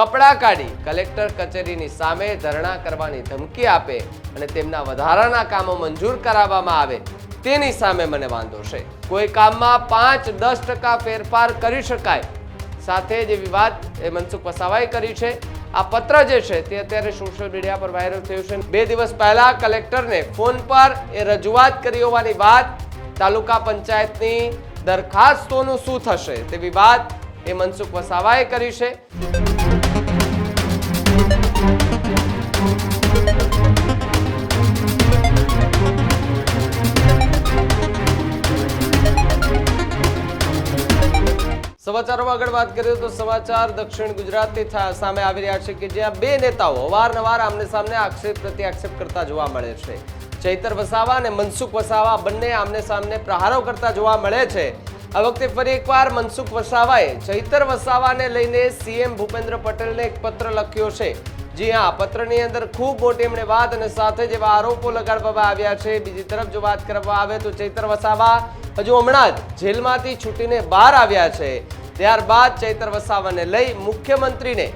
કપડાં કાઢી કલેક્ટર કચેરીની સામે ધરણા કરવાની ધમકી આપે અને તેમના વધારાના કામો મંજૂર કરાવવામાં આવે, તેની સામે મને વાંધો છે. કોઈ કામમાં પાંચ દસ ટકા ફેરફાર કરી શકાય. સાથે જે વિવાદ એ મનસુખ વસાવાએ કરી છે. આ પત્ર જે છે તે અત્યારે સોશિયલ મીડિયા પર વાયરલ થયું છે. બે દિવસ પહેલા કલેક્ટરને ફોન પર એ રજૂઆત કરી હોવાની વાત તાલુકા પંચાયતની દરખાસ્તોનું શું થશે તે વિવાદ એ મનસુખ વસાવાએ કરી છે. સમાચારોમાં આગળ વાત કરીએ તો સમાચાર દક્ષિણ ગુજરાતથી સામે આવી રહ્યા છે કે જ્યાં બે નેતાઓ અવારનવાર આમને સામને આક્ષેપ પ્રતિ આક્ષેપ કરતા જોવા મળે છે. ચૈતર વસાવા અને મનસુખ વસાવા બંને આમને સામને પ્રહારો કરતા જોવા મળે છે. આ વખતે ફરી એકવાર મનસુખ વસાવાએ ચૈતર વસાવાને લઈને સીએમ ભૂપેન્દ્ર પટેલને એક પત્ર લખ્યો છે. જી હા, પત્રની અંદર ખૂબ મોટી એમણે વાત અને સાથે જ એવા આરોપો લગાડવામાં આવ્યા છે. બીજી તરફ જો વાત કરવામાં આવે તો ચૈતર વસાવા હજુ હમણાં જ જેલમાંથી છૂટીને બહાર આવ્યા છે. ત્યારબાદ ચૈતર વસાવાને લઈ મુખ્યમંત્રીને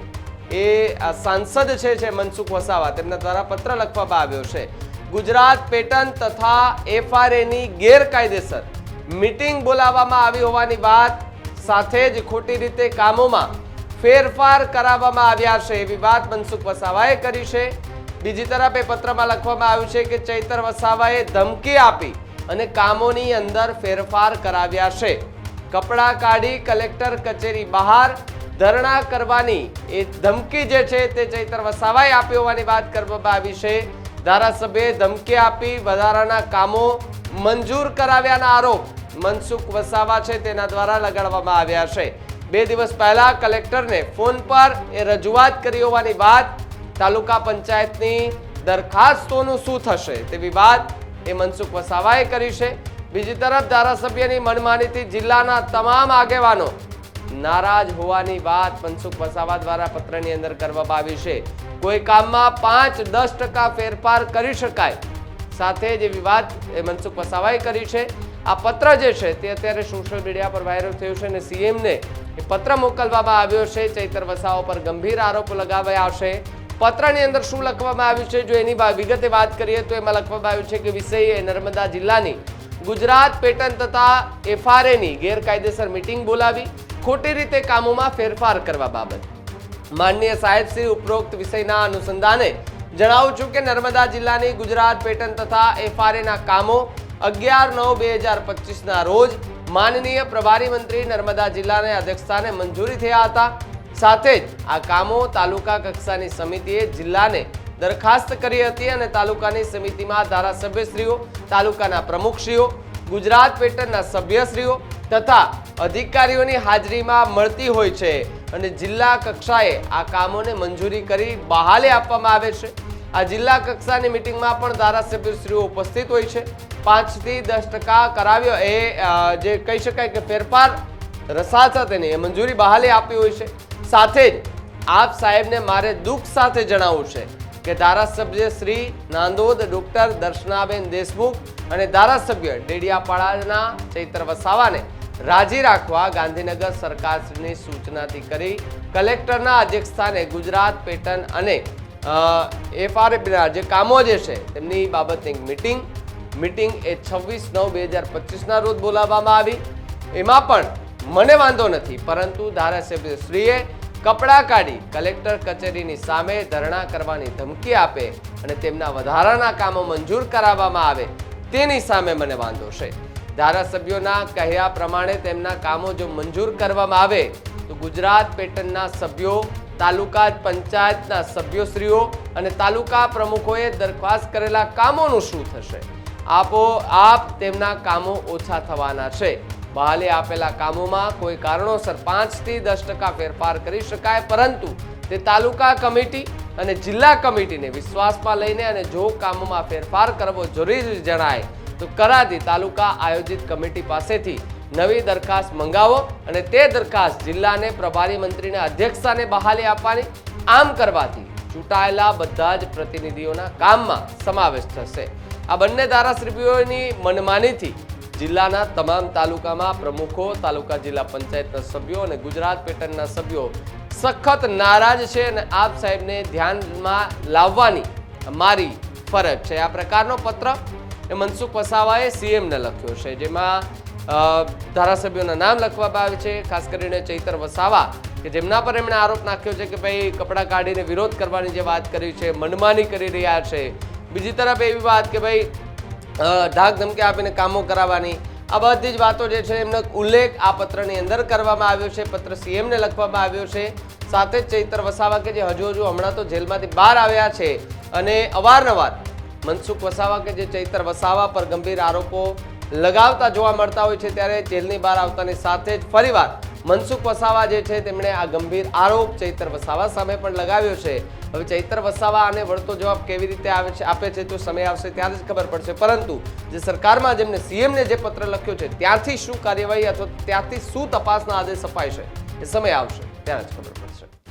એ સાંસદ છે જે મનસુખ વસાવા, તેમના દ્વારા પત્ર લખવામાં આવ્યો છે. ગુજરાત પેટર્ન તથા એફઆરએની ગેરકાયદેસર મીટિંગ બોલાવવામાં આવી હોવાની વાત, સાથે જ ખોટી રીતે કામોમાં ફેરફાર કરાવવામાં આવ્યા છે, એવી વાત મનસુખ વસાવાએ કરી છે. બીજી તરફ એ પત્રમાં લખવામાં આવ્યું છે કે ચૈતર વસાવાએ ધમકી આપી અને કામોની અંદર ફેરફાર કરાવ્યા છે. કપડાં કાઢી કલેક્ટર કચેરી બહાર ધરણા કરવાની એ ધમકી જે છે તે ચૈતર વસાવાએ આપી હોવાની વાત કરવામાં આવી છે. ધારાસભ્યએ ધમકી આપી, વધારાના કામો મંજૂર કરાવ્યાના આરોપ મનસુખ વસાવા છે તેના દ્વારા લગાડવામાં આવ્યા છે. બે દિવસ પહેલા કલેક્ટરને ફોન પર એ રજૂઆત કરી હોવાની વાત તાલુકા પંચાયતની દરખાસ્તોનું શું થશે તેવી વાત એ મનસુખ વસાવાએ કરી છે. બીજી તરફ ધારાસભ્યની મનમાનીથી જિલ્લાના તમામ આગેવાનો નારાજ હોવાની વાત મનસુખ વસાવા દ્વારા પત્રની અંદર કરવામાં આવી છે. કોઈ કામમાં પાંચ દસ ટકા ફેરફાર કરી શકાય. સાથે જે વિવાદ એ મનસુખ વસાવાએ કરી છે. આ પત્ર જે છે તે અત્યારે સોશિયલ મીડિયા પર વાયરલ થયું છે અને સીએમને એ પત્ર મોકલવામાં આવ્યો છે. ચૈતર વસાવા પર ગંભીર આરોપો લગાવ્યા છે. પત્રની અંદર શું લખવામાં આવ્યું છે? જો એની વિગતે વાત કરીએ તો એમાં લખવામાં આવ્યું છે કે વિષય એ નર્મદા જિલ્લાની ગુજરાત પેટર્ન તથા એફઆરએની ગેરકાયદેસર મીટિંગ બોલાવી, ખોટી રીતે કામોમાં ફેરફાર કરવા બાબત. માનનીય સાહેબ શ્રી ઉપરોક્ત વિષયના અનુસંધાને જણાવું છું કે નર્મદા જિલ્લાની ગુજરાત પેટર્ન તથા એફઆરએના કામો અગિયાર નવ બે હજાર પચીસના રોજ માનનીય પ્રભારી મંત્રી નર્મદા જિલ્લાને અધ્યક્ષસ્થાને મંજૂરી થયા હતા. સાથે જ આ કામો તાલુકા કક્ષાની સમિતિએ જિલ્લાને દરખાસ્ત કરી હતી અને તાલુકાની સમિતિમાં ધારાસભ્યશ્રીઓ, તાલુકાના પ્રમુખશ્રીઓ, ગુજરાત પેટર્નના સભ્યશ્રીઓ તથા અધિકારીઓની હાજરીમાં મળતી હોય છે અને જિલ્લા કક્ષાએ આ કામોને મંજૂરી કરી બહાલી આપવામાં આવે છે. આ જિલ્લા કક્ષાની મિટિંગમાં પણ ધારાસભ્યશ્રીઓ ઉપસ્થિત હોય છે. પાંચથી દસ ટકા કરાવ્યો એ જે કહી શકાય કે ફેરફાર રસાતા તેની એ મંજૂરી બહાલી આપી હોય છે. સાથે જ આપ સાહેબને મારે દુઃખ સાથે જણાવવું છે કે ધારાસભ્ય શ્રી નાંદોદ ડોક્ટર દર્શનાબેન દેશમુખ અને ધારાસભ્ય ડેડિયાપાડાના ચૈત્ર વસાવાને રાજી રાખવા ગાંધીનગર સરકારની સૂચનાથી કરી કલેક્ટરના અધ્યક્ષસ્થાને ગુજરાત પેટર્ન અને એફઆરએફના જે કામો જે છે તેમની બાબતની મિટિંગ. મિટિંગ એ છવ્વીસ નવ બે હજાર પચીસના રોજ બોલાવવામાં આવી. એમાં પણ મને વાંધો નથી, પરંતુ ધારાસભ્ય શ્રીએ કપડાં કાઢી કલેક્ટર કચેરીની સામે ધરણા કરવાની ધમકી આપે અને તેમના વધારાના કામો મંજૂર કરાવવામાં આવે, તેની સામે મને વાંધો છે. ધારાસભ્યોના કહ્યા પ્રમાણે તેમના કામો જો મંજૂર કરવામાં આવે, તો ગુજરાત પેટર્નના સભ્યો, તાલુકા પંચાયતના સભ્યોશ્રીઓ અને તાલુકા પ્રમુખોએ દરખાસ્ત કરેલા કામોનું શું થશે? આપો, આપ તેમના કામો ઓછા થવાના છે. બહાલે આપેલા કામોમાં કોઈ કારણોસર પાંચથી દસ ટકા ફેરફાર કરી શકાય, પરંતુ તે તાલુકા કમિટી અને જિલ્લા કમિટીને વિશ્વાસમાં લઈને અને જો કામોમાં ફેરફાર કરવો જરૂરી જણાય, તો કરાતી તાલુકા આયોજિત કમિટી પાસેથી નવી દરખાસ્ત મંગાવો અને તે દરખાસ્ત જિલ્લાને પ્રભારી મંત્રીના અધ્યક્ષતાને બહાલી આપવાની આમ કરવાથી ચૂંટાયેલા બધા જ પ્રતિનિધિઓના કામમાં સમાવેશ થશે. આ બંને ધારાસભ્યોની મનમાનીથી જિલ્લાના તમામ તાલુકામાં પ્રમુખો, તાલુકા જિલ્લા પંચાયતના સભ્યો અને ગુજરાત પેટર્નના સભ્યો સખત નારાજ છે અને આપ સાહેબને ધ્યાનમાં લાવવાની મારી ફરજ છે. આ પ્રકારનો પત્ર એ મનસુખ વસાવાએ સીએમને લખ્યો છે, જેમાં ધારાસભ્યોના નામ લખવામાં આવે છે. ખાસ કરીને ચૈતર વસાવા, કે જેમના પર એમણે આરોપ નાખ્યો છે કે ભાઈ, કપડાં કાઢીને વિરોધ કરવાની જે વાત કરી છે, મનમાની કરી રહ્યા છે. બીજી તરફ એવી વાત કે ભાઈ ધાક ધમકી આપીને કામો કરાવવાની. આ બધી જ વાતો જે છે, એમનો ઉલ્લેખ આ પત્રની અંદર કરવામાં આવ્યો છે, પત્ર સીએમને લખવામાં આવ્યો છે. સાથે જ ચૈતર વસાવા કે જે હજુ હજુ હમણાં તો જેલમાંથી બહાર આવ્યા છે અને અવારનવાર મનસુખ વસાવા કે જે ચૈતર વસાવા પર ગંભીર આરોપો લગાવતા જોવા મળતા હોય છે, ત્યારે જેલની બહાર આવતાની સાથે જ ફરીવાર મનસુખ વસાવા જે છે તેમણે આ ગંભીર આરોપ ચૈતર વસાવા સામે પણ લગાવ્યો છે. હવે ચૈતર વસાવા આને વળતો જવાબ કેવી રીતે આવે છે, આપે છે તો સમય આવશે ત્યારે જ ખબર પડશે. પરંતુ જે સરકારમાં જેમને સીએમને જે પત્ર લખ્યો છે, ત્યાંથી શું કાર્યવાહી અથવા ત્યાંથી શું તપાસના આદેશ અપાય છે, એ સમય આવશે, ત્યારે જ ખબર પડશે.